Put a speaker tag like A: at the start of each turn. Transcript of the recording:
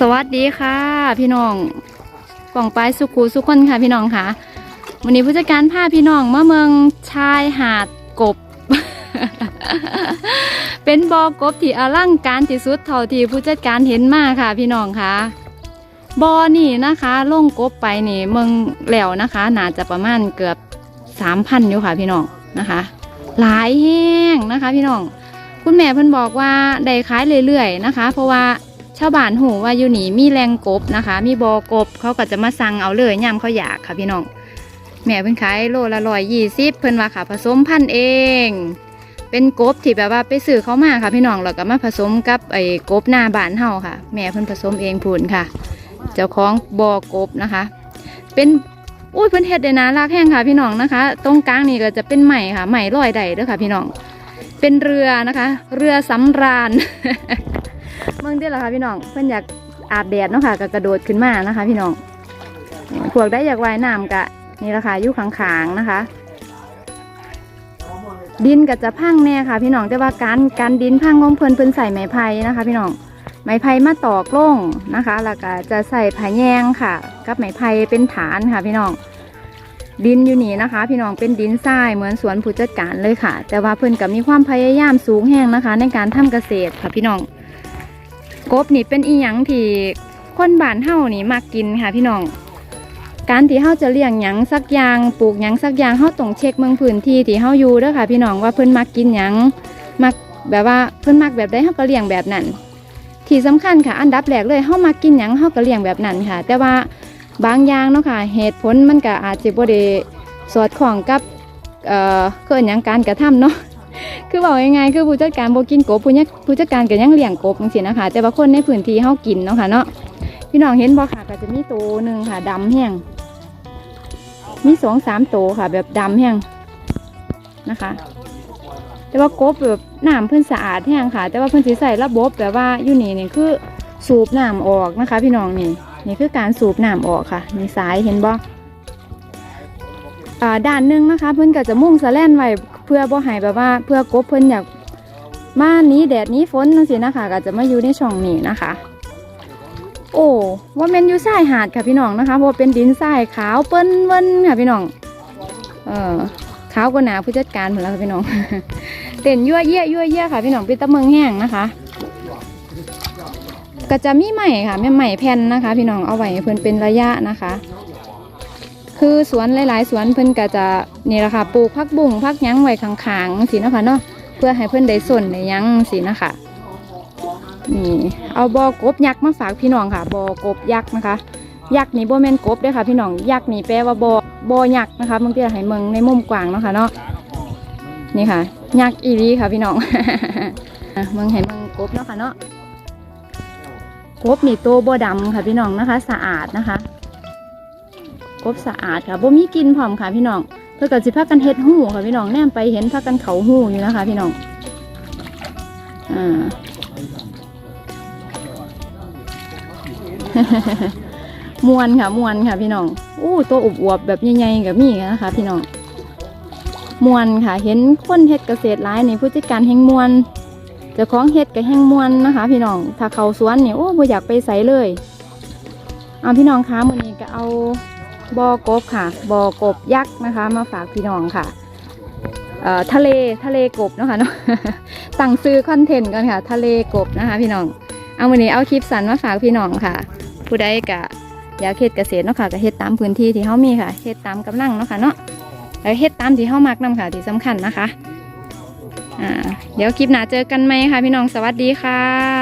A: สวัสดีค่ะ พี่น้องป่องปลายสุขูสุขคนค่ะ พี่น้องค่ะวันนี้ผู้จัดการพาพี่น้องมาเมืองชายหาดกบ เป็นบอกบที่อลังการที่สุดเท่าที่ผู้จัดการเห็นมาค่ะ พี่น้องค่ะบอนี่นะคะลงกบไปนี่เมืองแหลวนะคะน่าจะประมาณเกือบสามพันอยู่ค่ะ พี่น้องนะคะ หลายแห้งนะคะ พี่น้องคุณแม่เพิ่นบอกว่าได้ขายเรื่อยๆนะคะ เพราะว่า ชาวบ้านหูว่าอยู่นี่มีแรงกบนะคะ มีบอกบเขาก็จะมาสั่งเอาเลยย่ำเขาอยากค่ะพี่น้องแม่เพิ่นขายโลละร้อยยี่สิบเพิ่นว่าค่ะผสมพันธุ์เอง เป็นกบที่แบบว่าไปซื้อเขามาค่ะพี่น้องแล้วก็มาผสมกับไอ้กบหน้าบ้านเฮาค่ะ แม่เพิ่นผสมเองพูนค่ะ เจ้าของบอกบนะคะ เป็นอุ้ยเพิ่นเฮ็ดได้นารักแห้งค่ะพี่น้องนะคะ ตรงกลางนี่ก็จะเป็นไหม่ค่ะไหม่ลอยได้เด้อค่ะพี่น้องเป็นเรือนะคะ เรือสำราญ เมืองเดียวเหรอคะพี่น้องเพื่อนอยากอาบแดดเนาะค่ะก็กระโดดขึ้นมานะคะ พี่น้องพวกได้อยากว่ายน้ำกะนี่แหละค่ะอยู่ขางๆนะคะ ดินก็จะพังแน่ค่ะ พี่น้องแต่ว่าการการดินพังของเพิ่นเพิ่นใส่ไม้ไผ่นะคะ พี่น้องไม้ไผ่มาตอกลงนะคะแล้วก็จะใส่ผาแยงค่ะ กับไม้ไผ่เป็นฐานค่ะ พี่น้องดินอยู่นี่นะคะ พี่น้องเป็นดินทรายเหมือนสวนผู้จัดการเลยค่ะ แต่ว่าเพิ่นก็มีความพยายามสูงแห้งนะคะ ในการทำเกษตรค่ะพี่น้อง กบนี่เป็นอีหยังที่คนบ้านเฮานี่มักกินค่ะพี่น้อง การที่เฮาจะเลี้ยงหยังสักอย่างปลูกหยังสักอย่างเฮาต้องเช็คเมืองพื้นที่ที่เฮาอยู่เด้อค่ะ พี่น้องว่าเพิ่นมักกินหยังมักแบบว่าเพิ่นมักแบบใดเฮาก็เลี้ยงแบบนั้น ที่สำคัญค่ะ อันดับแรกเลยเฮามักกินหยังเฮาก็เลี้ยงแบบนั้นค่ะ แต่ว่าบางอย่างเนาะค่ะ เหตุผลมันก็อาจจะบ่ได้สอดคล้องกับเอ่อเกินหยังการกระทำเนาะ คือบอกยังไงคือผู้จัดการโบกินกบผู้เนี้ยผู้จัดการก็ยังเลี้ยงกบจังซี่นะคะ แต่ว่าคนในพื้นที่เฮากินเนาะค่ะเนาะพี่น้องเห็นบ่ค่ะก็จะมีตัวหนึ่งค่ะดำแห้งมีสองสามตัวค่ะ แบบดำแห้งนะคะ แต่ว่ากบแบบน้ำเพิ่อนสะอาดแห้งค่ะ แต่ว่าเพิ่อนสิใส่ระบบแบบว่าอยู่นี่นี่คือสูบน้ำออกนะคะ พี่น้องนี่นี่คือการสูบน้ำออกค่ะนี่สายเห็นบ่อ่าด้านหนึงนะคะ เพิ่อนก็จะมุ่งสะแลนไว้ พื่อบ่ให้แบบว่าเพื่อกบเพิ่นอยากมาหนี้แดดนี้ฝนจังซี่นะคะก็จะมาอยู่ในช่องนี้นะคะ โอ้ว่าแม่นอยู่ทรายหาดค่ะพี่น้องนะคะเพราะว่าเป็นดินทรายขาวเปิ้นเวินค่ะพี่น้องเออขาวกว่าหนาผู้จัดการหมดแล้วค่ะพี่น้องเต้นยั่วเยี่ยยั่วเยี่ยค่ะพี่น้องเป็นตะเมืองแห้งนะคะ ก็จะมีใหม่ค่ะแม่ใหม่แผ่นนะคะ พี่น้องเอาไว้เพิ่อนเป็นระยะนะคะ คือสวนหลายๆ สวนเพิ่นก็จะนี่แหละค่ะปลูกพักบุ้งพักยั้งไว้ข้างๆสินะค่ะเนาะเพื่อให้เพิ่นได้ส่วนยั้งสินะคะนี่เอาบอกบยักษ์มาฝากพี่น้องค่ะ บอกบยักษ์นะคะยักษ์นี่บ่แม่นกบด้อค่ะ พี่น้องยักษ์นี่แปลว่าบอบอยักษ์นะคะบางทีให้เมืองในมุมกว้างเนาะค่ะเนาะนี่ค่ะยักษ์อีรีค่ะพี่น้องเมืองให้เมืองกบเนาะค่ะเนาะกบนี่ตัวบ่ดำค่ะพี่น้องนะคะ สะอาดนะคะ กบสะอาดค่ะบ่มีกินพร้อมค่ะพี่น้องเพื่อกับสิพักกันเฮ็ดหูค่ะพี่น้องแนมไปเห็นพักกันเขาหูอยู่นะคะ พี่น้องอ่ามวนค่ะมวนค่ะพี่น้องอู้ตัวอวบแบบใหญ่ๆกับมีนะคะ พี่น้องมวนค่ะ เห็นคนเฮ็ดเกษตรหลายนี่ผู้จัดการแห่งมวนเจ้าของเฮ็ดกับแห่งมวนนะคะ พี่น้องถ้าเขาสวนนี่โอ้บ่อยากไปใส่เลยเอาพี่น้องคะมื้อนี้ก็เอา บอกบค่ะบอกบยักษ์นะคะ มาฝากพี่น้องค่ะทะเลทะเลกบเนาะค่ะเนาะตั้งซื้อคอนเทนต์กันค่ะ ทะเลกบนะคะ พี่น้อง เอาวันนี้เอาคลิปสันมาฝากพี่น้องค่ะ ผู้ใดกะอยากเฮ็ดเกษตรเนาะค่ะก็เฮ็ดตามพื้นที่ที่เฮามีค่ะเฮ็ดตามกำลังเนาะค่ะเนาะแล้วเฮ็ดตามที่เฮามักนํค่ะที่สำคัญนะคะ อ่า เดี๋ยวคลิปหน้าเจอกันไหมค่ะพี่น้องสวัสดีค่ะ